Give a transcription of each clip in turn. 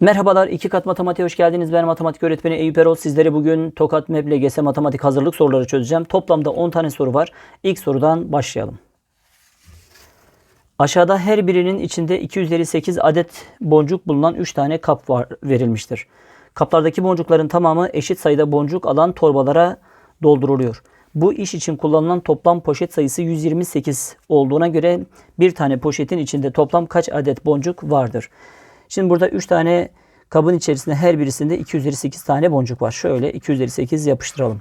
Merhabalar, iki kat matematiğe hoş geldiniz. Ben matematik öğretmeni Eyüp Erol. Sizlere bugün Tokat MEB LGS matematik hazırlık soruları çözeceğim. Toplamda 10 tane soru var. İlk sorudan başlayalım. Aşağıda her birinin içinde 258 adet boncuk bulunan 3 tane kap var verilmiştir. Kaplardaki boncukların tamamı eşit sayıda boncuk alan torbalara dolduruluyor. Bu iş için kullanılan toplam poşet sayısı 128 olduğuna göre bir tane poşetin içinde toplam kaç adet boncuk vardır? Şimdi burada 3 tane kabın içerisinde her birisinde 258 tane boncuk var. Şöyle 258 yapıştıralım.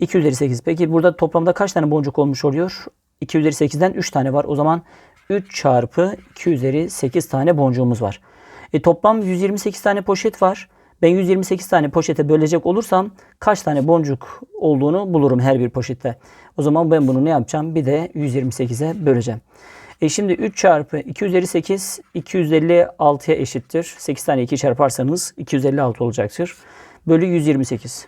258. Peki burada toplamda kaç tane boncuk olmuş oluyor? 258'den 3 tane var. O zaman 3 çarpı 2 üzeri 8 tane boncuğumuz var. E, toplam 128 tane poşet var. Ben 128 tane poşete bölecek olursam kaç tane boncuk olduğunu bulurum her bir poşette. O zaman ben bunu ne yapacağım? Bir de 128'e böleceğim. E şimdi 3 çarpı 2 üzeri 8 256'ya eşittir. 8 tane 2 çarparsanız 256 olacaktır. Bölü 128.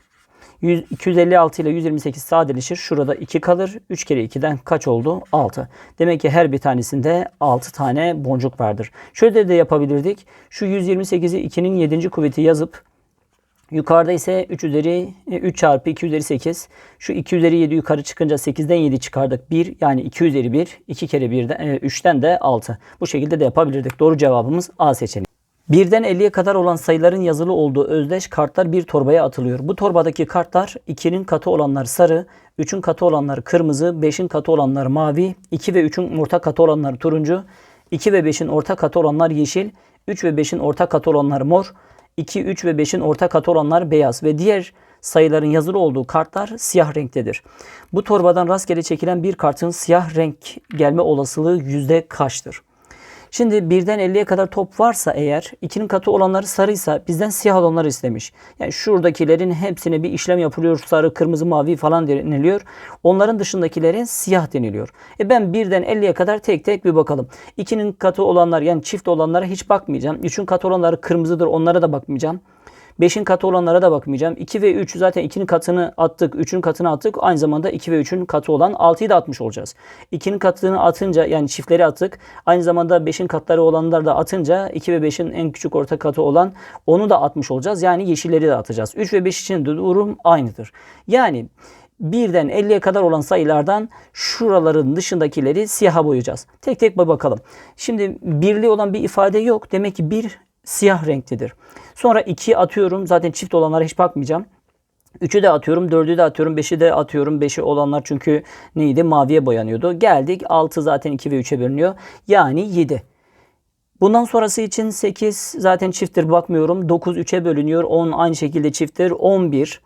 100, 256 ile 128 sadeleşir. Şurada 2 kalır. 3 kere 2'den kaç oldu? 6. Demek ki her bir tanesinde 6 tane boncuk vardır. Şöyle de yapabilirdik. Şu 128'i 2'nin 7. kuvveti yazıp Yukarıda ise 3 üzeri 3 çarpı 2 üzeri 8. Şu 2 üzeri 7 yukarı çıkınca 8'den 7 çıkardık. 1 yani 2 üzeri 1. 2 kere 1'den 3'ten de 6. Bu şekilde de yapabilirdik. Doğru cevabımız A seçeneği. Birden 50'ye kadar olan sayıların yazılı olduğu özdeş kartlar bir torbaya atılıyor. Bu torbadaki kartlar 2'nin katı olanlar sarı, 3'ün katı olanlar kırmızı, 5'in katı olanlar mavi, 2 ve 3'ün orta katı olanlar turuncu, 2 ve 5'in orta katı olanlar yeşil, 3 ve 5'in orta katı olanlar mor, 2, 3 ve 5'in orta katı olanlar beyaz ve diğer sayıların yazılı olduğu kartlar siyah renktedir. Bu torbadan rastgele çekilen bir kartın siyah renk gelme olasılığı yüzde kaçtır? Şimdi birden 50'ye kadar top varsa eğer ikinin katı olanları sarıysa bizden siyah olanları istemiş. Yani şuradakilerin hepsine bir işlem yapılıyor. Sarı, kırmızı, mavi falan deniliyor. Onların dışındakilerin siyah deniliyor. E ben birden 50'ye kadar tek tek bir bakalım. İkinin katı olanlar yani çift olanlara hiç bakmayacağım. Üçün katı olanları kırmızıdır onlara da bakmayacağım. 5'in katı olanlara da bakmayacağım. 2 ve 3 zaten 2'nin katını attık. 3'ün katını attık. Aynı zamanda 2 ve 3'ün katı olan 6'yı da atmış olacağız. 2'nin katını atınca yani çiftleri attık. Aynı zamanda 5'in katları olanları da atınca 2 ve 5'in en küçük orta katı olan onu da atmış olacağız. Yani yeşilleri de atacağız. 3 ve 5 için durum aynıdır. Yani birden 50'ye kadar olan sayılardan şuraların dışındakileri siyaha boyayacağız. Tek tek bakalım. Şimdi birli olan bir ifade yok. Demek ki bir siyah renktedir. Sonra 2'yi atıyorum. Zaten çift olanlara hiç bakmayacağım. 3'ü de atıyorum, 4'ü de atıyorum, 5'i de atıyorum. 5'i olanlar çünkü neydi? Maviye boyanıyordu. Geldik 6 zaten 2 ve 3'e bölünüyor. Yani 7. Bundan sonrası için 8 zaten çifttir bakmıyorum. 9 3'e bölünüyor. 10 aynı şekilde çifttir. 11.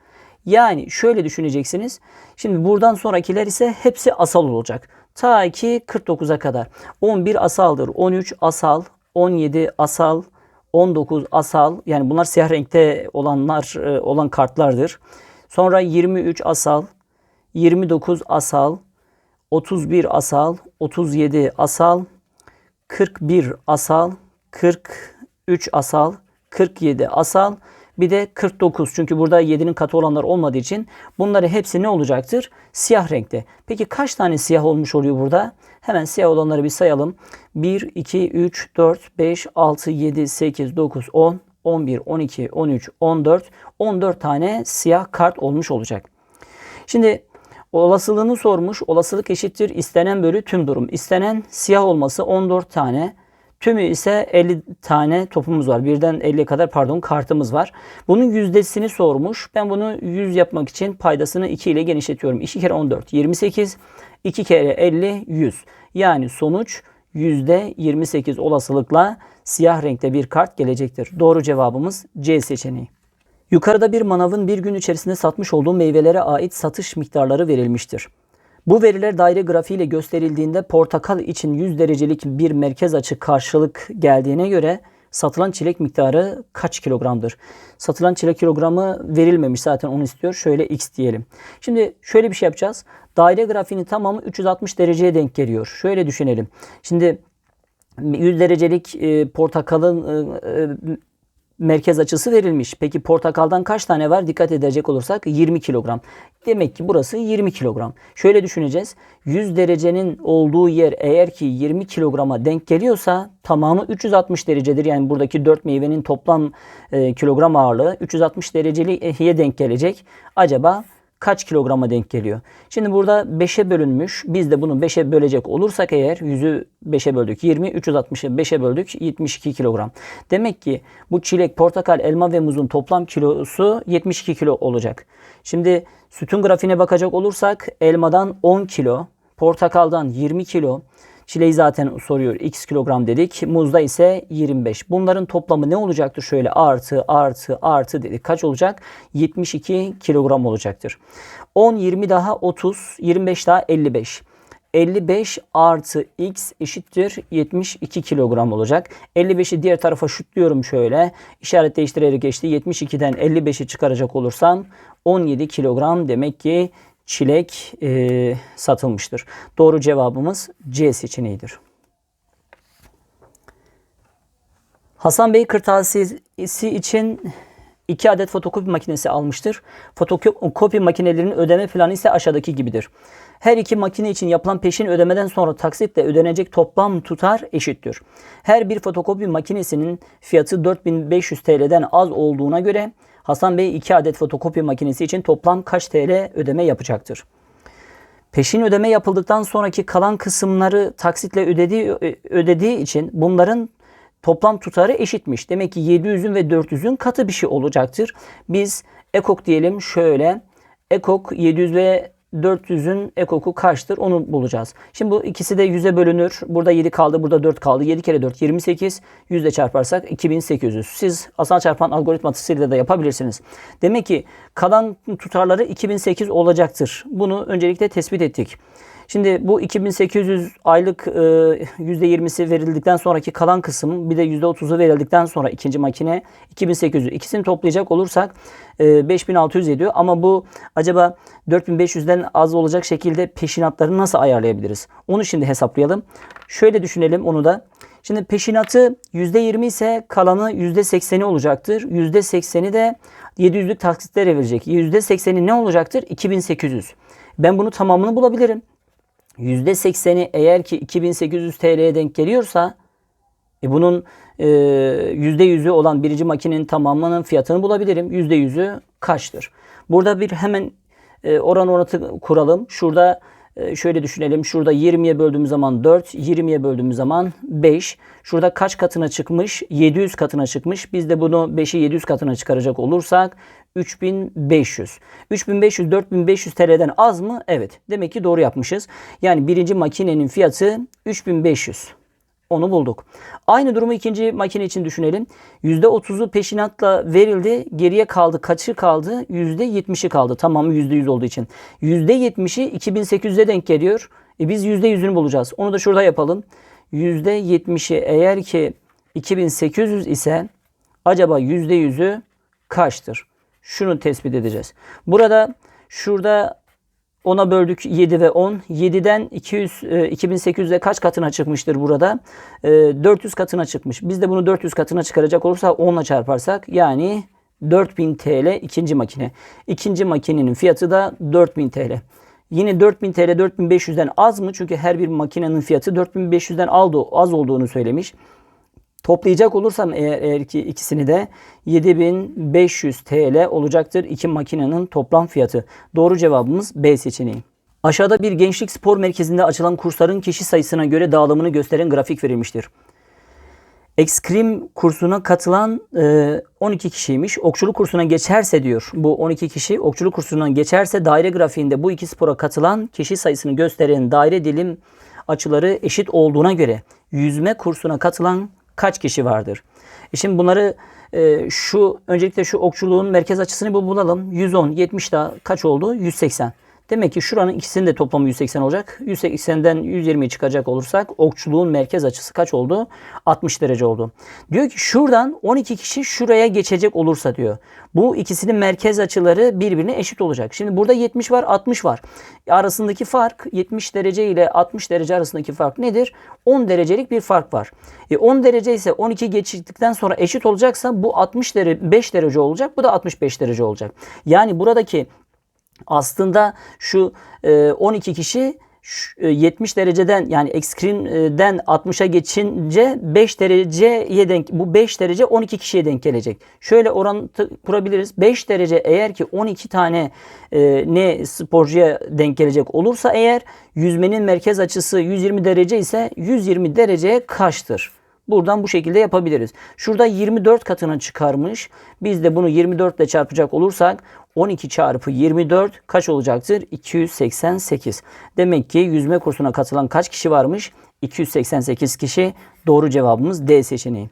Yani şöyle düşüneceksiniz. Şimdi buradan sonrakiler ise hepsi asal olacak. Ta ki 49'a kadar. 11 asaldır. 13 asal. 17 asal. 19 asal yani bunlar siyah renkte olanlar e, olan kartlardır. Sonra 23 asal, 29 asal, 31 asal, 37 asal, 41 asal, 43 asal, 47 asal, bir de 49. Çünkü burada 7'nin katı olanlar olmadığı için bunları hepsi ne olacaktır? Siyah renkte. Peki kaç tane siyah olmuş oluyor burada? Hemen siyah olanları bir sayalım. 1, 2, 3, 4, 5, 6, 7, 8, 9, 10, 11, 12, 13, 14. 14 tane siyah kart olmuş olacak. Şimdi olasılığını sormuş. Olasılık eşittir istenen bölü tüm durum. İstenen siyah olması 14 tane. Tümü ise 50 tane topumuz var. Birden 50'ye kadar pardon kartımız var. Bunun yüzdesini sormuş. Ben bunu 100 yapmak için paydasını 2 ile genişletiyorum. 2 kere 14 28. 2 kere 50 100. Yani sonuç %28 olasılıkla siyah renkte bir kart gelecektir. Doğru cevabımız C seçeneği. Yukarıda bir manavın bir gün içerisinde satmış olduğu meyvelere ait satış miktarları verilmiştir. Bu veriler daire grafiğiyle gösterildiğinde portakal için 100 derecelik bir merkez açı karşılık geldiğine göre satılan çilek miktarı kaç kilogramdır? Satılan çilek kilogramı verilmemiş zaten onu istiyor. Şöyle x diyelim. Şimdi şöyle bir şey yapacağız. Daire grafiğinin tamamı 360 dereceye denk geliyor. Şöyle düşünelim. Şimdi 100 derecelik e, portakalın e, e, merkez açısı verilmiş. Peki portakaldan kaç tane var? Dikkat edecek olursak 20 kilogram. Demek ki burası 20 kilogram. Şöyle düşüneceğiz. 100 derecenin olduğu yer eğer ki 20 kilograma denk geliyorsa tamamı 360 derecedir. Yani buradaki 4 meyvenin toplam e, kilogram ağırlığı 360 dereceliye denk gelecek. Acaba kaç kilograma denk geliyor? Şimdi burada 5'e bölünmüş. Biz de bunu 5'e bölecek olursak eğer 100'ü 5'e böldük 20, 360'ı 5'e böldük 72 kilogram. Demek ki bu çilek, portakal, elma ve muzun toplam kilosu 72 kilo olacak. Şimdi sütun grafiğine bakacak olursak elmadan 10 kilo, portakaldan 20 kilo, Çileği zaten soruyor x kilogram dedik. Muzda ise 25. Bunların toplamı ne olacaktır? Şöyle artı artı artı dedik. Kaç olacak? 72 kilogram olacaktır. 10, 20 daha 30, 25 daha 55. 55 artı x eşittir 72 kilogram olacak. 55'i diğer tarafa şutluyorum şöyle. İşaret değiştirerek geçti. 72'den 55'i çıkaracak olursam 17 kilogram demek ki çilek e, satılmıştır. Doğru cevabımız C seçeneğidir. Hasan Bey kırtasiyesi için 2 adet fotokopi makinesi almıştır. Fotokopi makinelerinin ödeme planı ise aşağıdaki gibidir. Her iki makine için yapılan peşin ödemeden sonra taksitle ödenecek toplam tutar eşittir. Her bir fotokopi makinesinin fiyatı 4500 TL'den az olduğuna göre Hasan Bey 2 adet fotokopi makinesi için toplam kaç TL ödeme yapacaktır? Peşin ödeme yapıldıktan sonraki kalan kısımları taksitle ödediği, ödediği için bunların toplam tutarı eşitmiş. Demek ki 700'ün ve 400'ün katı bir şey olacaktır. Biz ekok diyelim şöyle. Ekok 700 ve 400'ün ekoku kaçtır onu bulacağız. Şimdi bu ikisi de 100'e bölünür. Burada 7 kaldı, burada 4 kaldı. 7 kere 4 28. 100 ile çarparsak 2800. Siz asal çarpan algoritmasıyla da yapabilirsiniz. Demek ki kalan tutarları 2008 olacaktır. Bunu öncelikle tespit ettik. Şimdi bu 2800 aylık e, %20'si verildikten sonraki kalan kısım bir de %30'u verildikten sonra ikinci makine 2800. İkisini toplayacak olursak e, 5600 ediyor. Ama bu acaba 4500'den az olacak şekilde peşinatları nasıl ayarlayabiliriz? Onu şimdi hesaplayalım. Şöyle düşünelim onu da. Şimdi peşinatı %20 ise kalanı %80'i olacaktır. %80'i de 700'lük taksitlere verecek. %80'i ne olacaktır? 2800. Ben bunu tamamını bulabilirim. %80'i eğer ki 2800 TL'ye denk geliyorsa e bunun e, %100'ü olan birinci makinenin tamamının fiyatını bulabilirim. %100'ü kaçtır? Burada bir hemen e, oran oranı kuralım. Şurada e, şöyle düşünelim. Şurada 20'ye böldüğümüz zaman 4, 20'ye böldüğümüz zaman 5. Şurada kaç katına çıkmış? 700 katına çıkmış. Biz de bunu 5'i 700 katına çıkaracak olursak 3500. 3500 4500 TL'den az mı? Evet. Demek ki doğru yapmışız. Yani birinci makinenin fiyatı 3500. Onu bulduk. Aynı durumu ikinci makine için düşünelim. %30'u peşinatla verildi. Geriye kaldı. Kaçı kaldı? %70'i kaldı. Tamamı %100 olduğu için. %70'i 2800'e denk geliyor. E biz %100'ünü bulacağız. Onu da şurada yapalım. %70'i eğer ki 2800 ise acaba %100'ü kaçtır? Şunu tespit edeceğiz. Burada şurada 10'a böldük 7 ve 10. 7'den 200 2800'e kaç katına çıkmıştır burada? 400 e, katına çıkmış. Biz de bunu 400 katına çıkaracak olursa 10 ile çarparsak yani 4000 TL ikinci makine. İkinci makinenin fiyatı da 4000 TL. Yine 4000 TL 4500'den az mı? Çünkü her bir makinenin fiyatı 4500'den az olduğunu söylemiş. Toplayacak olursam eğer, eğer ki ikisini de 7500 TL olacaktır iki makinenin toplam fiyatı. Doğru cevabımız B seçeneği. Aşağıda bir gençlik spor merkezinde açılan kursların kişi sayısına göre dağılımını gösteren grafik verilmiştir. Ekskrim kursuna katılan e, 12 kişiymiş. Okçuluk kursuna geçerse diyor. Bu 12 kişi okçuluk kursuna geçerse daire grafiğinde bu iki spora katılan kişi sayısını gösteren daire dilim açıları eşit olduğuna göre yüzme kursuna katılan kaç kişi vardır? E şimdi bunları e, şu öncelikle şu okçuluğun merkez açısını bu bulalım. 110, 70 daha kaç oldu? 180. Demek ki şuranın ikisinin de toplamı 180 olacak. 180'den 120'yi çıkacak olursak okçuluğun merkez açısı kaç oldu? 60 derece oldu. Diyor ki şuradan 12 kişi şuraya geçecek olursa diyor. Bu ikisinin merkez açıları birbirine eşit olacak. Şimdi burada 70 var 60 var. Arasındaki fark 70 derece ile 60 derece arasındaki fark nedir? 10 derecelik bir fark var. E 10 derece ise 12 geçtikten sonra eşit olacaksa bu 60 derece 5 derece olacak. Bu da 65 derece olacak. Yani buradaki aslında şu e, 12 kişi şu, e, 70 dereceden yani ekstremden 60'a geçince 5 dereceye denk bu 5 derece 12 kişiye denk gelecek. Şöyle orantı kurabiliriz. 5 derece eğer ki 12 tane e, ne sporcuya denk gelecek olursa eğer yüzmenin merkez açısı 120 derece ise 120 dereceye kaçtır? Buradan bu şekilde yapabiliriz. Şurada 24 katını çıkarmış. Biz de bunu 24 ile çarpacak olursak 12 çarpı 24 kaç olacaktır? 288. Demek ki yüzme kursuna katılan kaç kişi varmış? 288 kişi. Doğru cevabımız D seçeneği.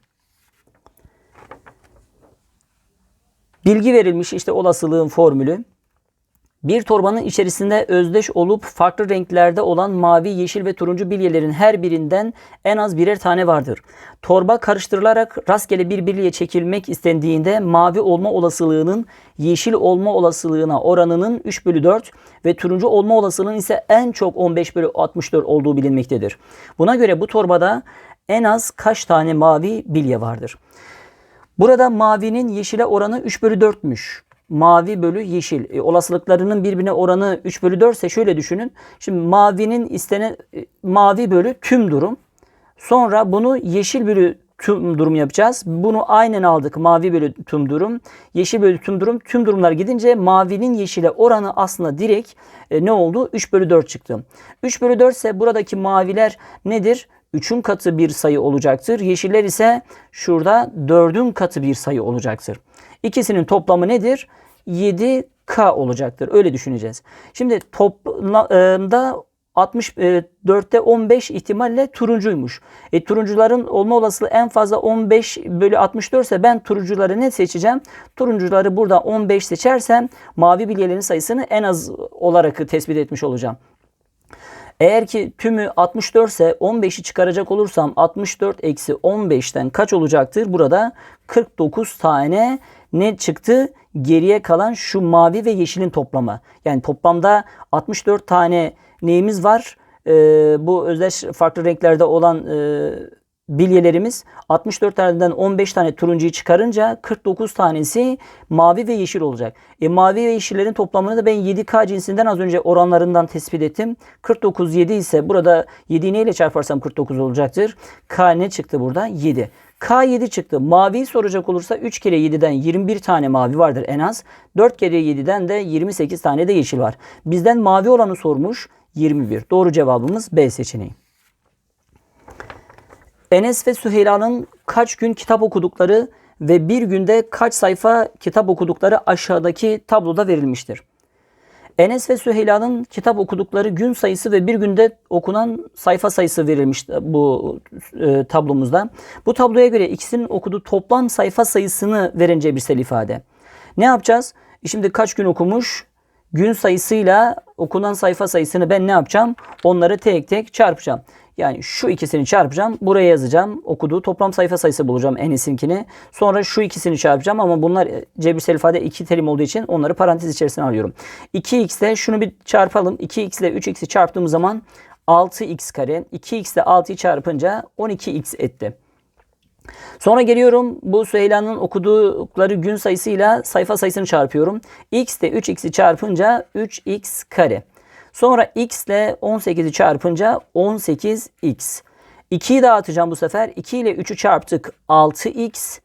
Bilgi verilmiş işte olasılığın formülü. Bir torbanın içerisinde özdeş olup farklı renklerde olan mavi, yeşil ve turuncu bilyelerin her birinden en az birer tane vardır. Torba karıştırılarak rastgele bir bilye çekilmek istendiğinde mavi olma olasılığının yeşil olma olasılığına oranının 3 bölü 4 ve turuncu olma olasılığının ise en çok 15 bölü 64 olduğu bilinmektedir. Buna göre bu torbada en az kaç tane mavi bilye vardır? Burada mavinin yeşile oranı 3 bölü 4'müş mavi bölü yeşil. E, olasılıklarının birbirine oranı 3 bölü 4 ise şöyle düşünün. Şimdi mavinin istenen e, mavi bölü tüm durum. Sonra bunu yeşil bölü tüm durum yapacağız. Bunu aynen aldık. Mavi bölü tüm durum. Yeşil bölü tüm durum. Tüm durumlar gidince mavinin yeşile oranı aslında direkt e, ne oldu? 3 bölü 4 çıktı. 3 bölü 4 ise buradaki maviler nedir? 3'ün katı bir sayı olacaktır. Yeşiller ise şurada 4'ün katı bir sayı olacaktır. İkisinin toplamı nedir? 7K olacaktır. Öyle düşüneceğiz. Şimdi toplamda 64'te 15 ihtimalle turuncuymuş. E, turuncuların olma olasılığı en fazla 15 bölü 64 ise ben turuncuları ne seçeceğim? Turuncuları burada 15 seçersem mavi bilyelerin sayısını en az olarak tespit etmiş olacağım. Eğer ki tümü 64 ise 15'i çıkaracak olursam 64 eksi 15'ten kaç olacaktır? Burada 49 tane ne çıktı? Geriye kalan şu mavi ve yeşilin toplamı. Yani toplamda 64 tane neyimiz var? Ee, bu özdeş farklı renklerde olan e, bilyelerimiz 64 taneden 15 tane turuncuyu çıkarınca 49 tanesi mavi ve yeşil olacak. E, mavi ve yeşillerin toplamını da ben 7K cinsinden az önce oranlarından tespit ettim. 49 7 ise burada 7 neyle çarparsam 49 olacaktır. K ne çıktı burada? 7. K7 çıktı. Maviyi soracak olursa 3 kere 7'den 21 tane mavi vardır en az. 4 kere 7'den de 28 tane de yeşil var. Bizden mavi olanı sormuş 21. Doğru cevabımız B seçeneği. Enes ve Süheyla'nın kaç gün kitap okudukları ve bir günde kaç sayfa kitap okudukları aşağıdaki tabloda verilmiştir. Enes ve Süheyla'nın kitap okudukları gün sayısı ve bir günde okunan sayfa sayısı verilmiş bu e, tablomuzda. Bu tabloya göre ikisinin okuduğu toplam sayfa sayısını veren cebirsel ifade. Ne yapacağız? E şimdi kaç gün okumuş? Gün sayısıyla okunan sayfa sayısını ben ne yapacağım? Onları tek tek çarpacağım. Yani şu ikisini çarpacağım. Buraya yazacağım. Okuduğu toplam sayfa sayısı bulacağım Enes'inkini. Sonra şu ikisini çarpacağım ama bunlar e, cebirsel ifade iki terim olduğu için onları parantez içerisine alıyorum. 2x ile şunu bir çarpalım. 2x ile 3x'i çarptığım zaman 6x kare. 2x ile 6'yı çarpınca 12x etti. Sonra geliyorum bu Süheyla'nın okudukları gün sayısıyla sayfa sayısını çarpıyorum. x ile 3x'i çarpınca 3x kare. Sonra x ile 18'i çarpınca 18x. 2'yi dağıtacağım bu sefer. 2 ile 3'ü çarptık 6x.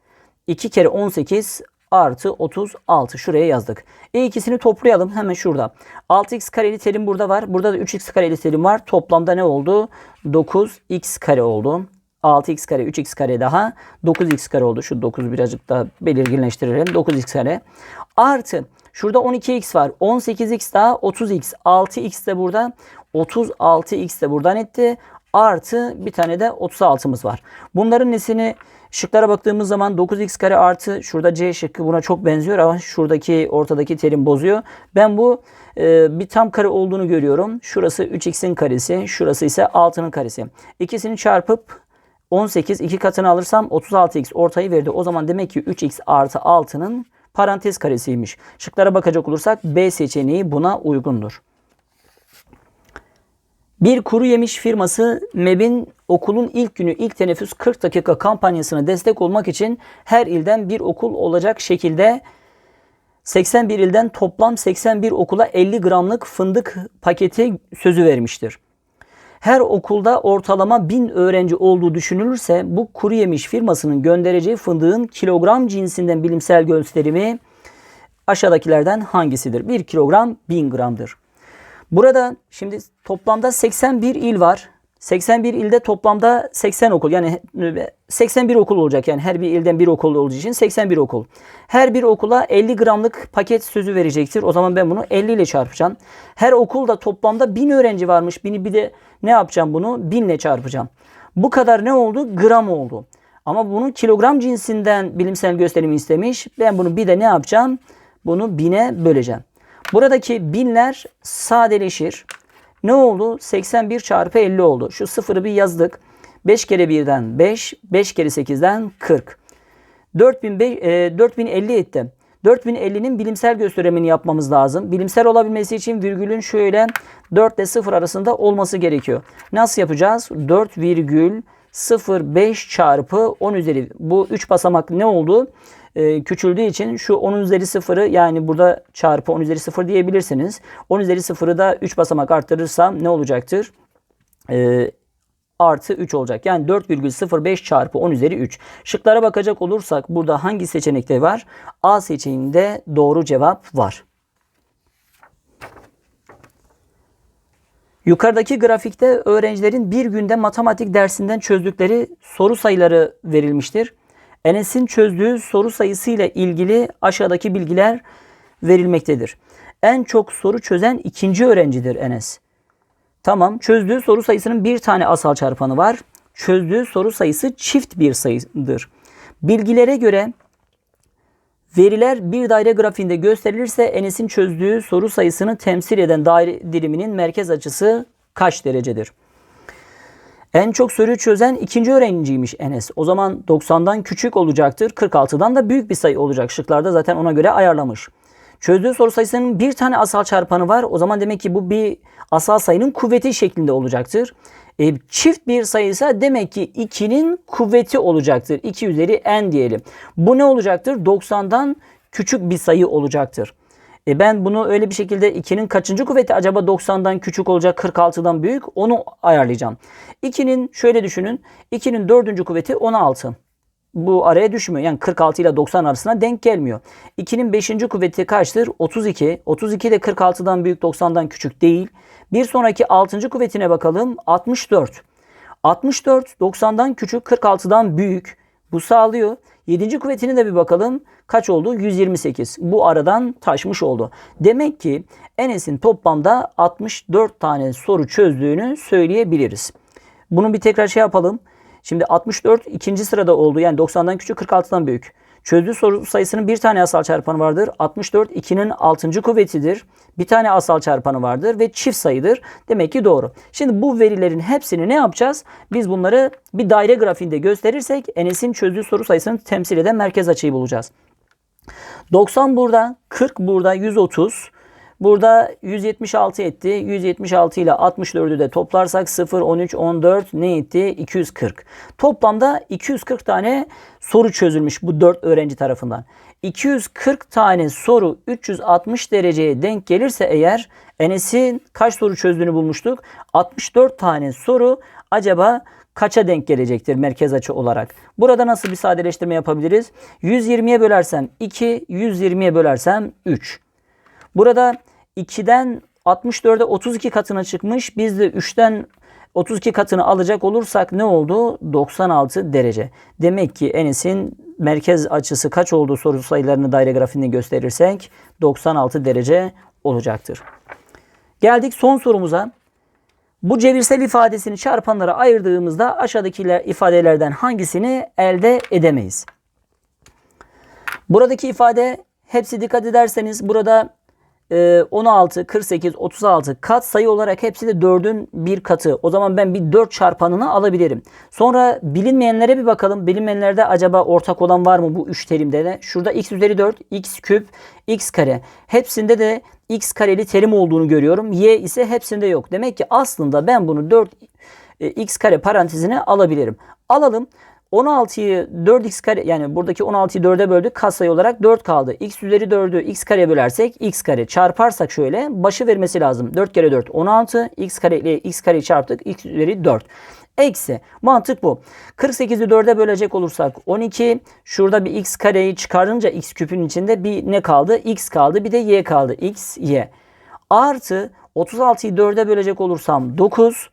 2 kere 18 artı 36. Şuraya yazdık. E ikisini toplayalım hemen şurada. 6x kareli terim burada var. Burada da 3x kareli terim var. Toplamda ne oldu? 9x kare oldu. 6x kare 3x kare daha 9x kare oldu. Şu 9 birazcık daha belirginleştirelim. 9x kare artı Şurada 12x var. 18x daha 30x. 6x de burada. 36x de buradan etti. artı bir tane de 36'mız var. Bunların nesini şıklara baktığımız zaman 9x kare artı şurada c şıkkı buna çok benziyor ama şuradaki ortadaki terim bozuyor. Ben bu e, bir tam kare olduğunu görüyorum. Şurası 3x'in karesi, şurası ise 6'nın karesi. İkisini çarpıp 18 iki katını alırsam 36x ortayı verdi. O zaman demek ki 3x artı 6'nın parantez karesiymiş. Şıklara bakacak olursak B seçeneği buna uygundur. Bir kuru yemiş firması MEB'in okulun ilk günü ilk teneffüs 40 dakika kampanyasına destek olmak için her ilden bir okul olacak şekilde 81 ilden toplam 81 okula 50 gramlık fındık paketi sözü vermiştir. Her okulda ortalama 1000 öğrenci olduğu düşünülürse bu kuru yemiş firmasının göndereceği fındığın kilogram cinsinden bilimsel gösterimi aşağıdakilerden hangisidir? 1 kilogram 1000 gramdır. Burada şimdi toplamda 81 il var. 81 ilde toplamda 80 okul yani 81 okul olacak yani her bir ilden bir okul olacağı için 81 okul. Her bir okula 50 gramlık paket sözü verecektir. O zaman ben bunu 50 ile çarpacağım. Her okulda toplamda 1000 öğrenci varmış. Bini bir de ne yapacağım bunu? 1000 ile çarpacağım. Bu kadar ne oldu? Gram oldu. Ama bunun kilogram cinsinden bilimsel gösterimi istemiş. Ben bunu bir de ne yapacağım? Bunu bine böleceğim. Buradaki binler sadeleşir. Ne oldu? 81 çarpı 50 oldu. Şu sıfırı bir yazdık. 5 kere 1'den 5, 5 kere 8'den 40. 4005, e, 4050 etti. 4050'nin bilimsel gösterimini yapmamız lazım. Bilimsel olabilmesi için virgülün şöyle 4 ile 0 arasında olması gerekiyor. Nasıl yapacağız? 4,05 çarpı 10 üzeri. Bu 3 basamak ne oldu? Ee, küçüldüğü için şu 10 üzeri 0'ı yani burada çarpı 10 üzeri 0 diyebilirsiniz. 10 üzeri 0'ı da 3 basamak arttırırsam ne olacaktır? Ee, artı 3 olacak. Yani 4,05 çarpı 10 üzeri 3. Şıklara bakacak olursak burada hangi seçenekte var? A seçeneğinde doğru cevap var. Yukarıdaki grafikte öğrencilerin bir günde matematik dersinden çözdükleri soru sayıları verilmiştir. Enes'in çözdüğü soru sayısı ile ilgili aşağıdaki bilgiler verilmektedir. En çok soru çözen ikinci öğrencidir Enes. Tamam çözdüğü soru sayısının bir tane asal çarpanı var. Çözdüğü soru sayısı çift bir sayıdır. Bilgilere göre veriler bir daire grafiğinde gösterilirse Enes'in çözdüğü soru sayısını temsil eden daire diliminin merkez açısı kaç derecedir? En çok soruyu çözen ikinci öğrenciymiş Enes. O zaman 90'dan küçük olacaktır. 46'dan da büyük bir sayı olacak. Şıklarda zaten ona göre ayarlamış. Çözdüğü soru sayısının bir tane asal çarpanı var. O zaman demek ki bu bir asal sayının kuvveti şeklinde olacaktır. E, çift bir sayıysa demek ki 2'nin kuvveti olacaktır. 2 üzeri n diyelim. Bu ne olacaktır? 90'dan küçük bir sayı olacaktır. E ben bunu öyle bir şekilde 2'nin kaçıncı kuvveti acaba 90'dan küçük olacak 46'dan büyük onu ayarlayacağım. 2'nin şöyle düşünün 2'nin dördüncü kuvveti 16. Bu araya düşmüyor. Yani 46 ile 90 arasına denk gelmiyor. 2'nin 5. kuvveti kaçtır? 32. 32 de 46'dan büyük 90'dan küçük değil. Bir sonraki 6. kuvvetine bakalım. 64. 64 90'dan küçük 46'dan büyük. Bu sağlıyor. 7. kuvvetine de bir bakalım. Kaç oldu? 128. Bu aradan taşmış oldu. Demek ki Enes'in toplamda 64 tane soru çözdüğünü söyleyebiliriz. Bunu bir tekrar şey yapalım. Şimdi 64 ikinci sırada oldu. Yani 90'dan küçük 46'dan büyük. Çözdüğü soru sayısının bir tane asal çarpanı vardır. 64 2'nin 6. kuvvetidir. Bir tane asal çarpanı vardır ve çift sayıdır. Demek ki doğru. Şimdi bu verilerin hepsini ne yapacağız? Biz bunları bir daire grafiğinde gösterirsek Enes'in çözdüğü soru sayısını temsil eden merkez açıyı bulacağız. 90 burada, 40 burada, 130. Burada 176 etti. 176 ile 64'ü de toplarsak 0, 13, 14 ne etti? 240. Toplamda 240 tane soru çözülmüş bu 4 öğrenci tarafından. 240 tane soru 360 dereceye denk gelirse eğer Enes'in kaç soru çözdüğünü bulmuştuk. 64 tane soru acaba kaça denk gelecektir merkez açı olarak? Burada nasıl bir sadeleştirme yapabiliriz? 120'ye bölersem 2, 120'ye bölersem 3. Burada 2'den 64'e 32 katına çıkmış. Biz de 3'ten 32 katını alacak olursak ne oldu? 96 derece. Demek ki Enes'in merkez açısı kaç olduğu soru sayılarını daire grafiğinde gösterirsek 96 derece olacaktır. Geldik son sorumuza. Bu cebirsel ifadesini çarpanlara ayırdığımızda aşağıdakiler ifadelerden hangisini elde edemeyiz? Buradaki ifade hepsi dikkat ederseniz burada 16, 48, 36 kat sayı olarak hepsi de 4'ün bir katı. O zaman ben bir 4 çarpanını alabilirim. Sonra bilinmeyenlere bir bakalım. Bilinmeyenlerde acaba ortak olan var mı bu 3 terimde de? Şurada x üzeri 4, x küp, x kare. Hepsinde de x kareli terim olduğunu görüyorum. Y ise hepsinde yok. Demek ki aslında ben bunu 4 e, x kare parantezine alabilirim. Alalım. 16'yı 4x kare yani buradaki 16'yı 4'e böldük katsayı olarak 4 kaldı. x üzeri 4'ü x kareye bölersek x kare çarparsak şöyle başı vermesi lazım. 4 kere 4 16 x kare ile x kareyi çarptık x üzeri 4. Eksi mantık bu. 48'i 4'e bölecek olursak 12 şurada bir x kareyi çıkarınca x küpün içinde bir ne kaldı? x kaldı bir de y kaldı. x y. Artı 36'yı 4'e bölecek olursam 9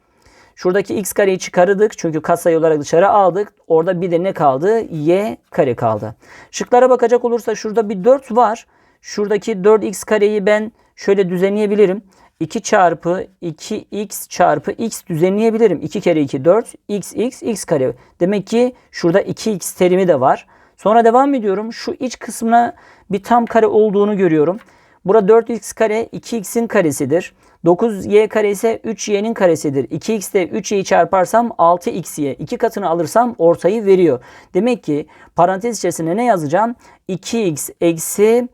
Şuradaki x kareyi çıkardık çünkü katsayı olarak dışarı aldık. Orada bir de ne kaldı? y kare kaldı. Şıklara bakacak olursa şurada bir 4 var. Şuradaki 4x kareyi ben şöyle düzenleyebilirim. 2 çarpı 2x çarpı x düzenleyebilirim. 2 kere 2 4 x x x kare. Demek ki şurada 2x terimi de var. Sonra devam ediyorum. Şu iç kısmına bir tam kare olduğunu görüyorum. Burada 4x kare 2x'in karesidir. 9y kare ise 3y'nin karesidir. 2x de 3y'yi çarparsam 6xy. 2 katını alırsam ortayı veriyor. Demek ki parantez içerisinde ne yazacağım? 2x eksi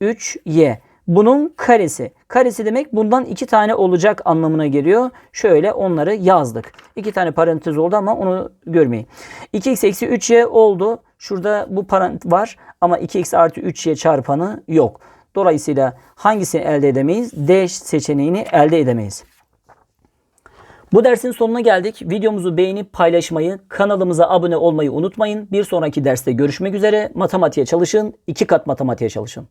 3y. Bunun karesi. Karesi demek bundan iki tane olacak anlamına geliyor. Şöyle onları yazdık. İki tane parantez oldu ama onu görmeyin. 2x eksi 3y oldu. Şurada bu parantez var ama 2x artı 3y çarpanı yok. Dolayısıyla hangisini elde edemeyiz? D seçeneğini elde edemeyiz. Bu dersin sonuna geldik. Videomuzu beğenip paylaşmayı, kanalımıza abone olmayı unutmayın. Bir sonraki derste görüşmek üzere. Matematiğe çalışın, iki kat matematiğe çalışın.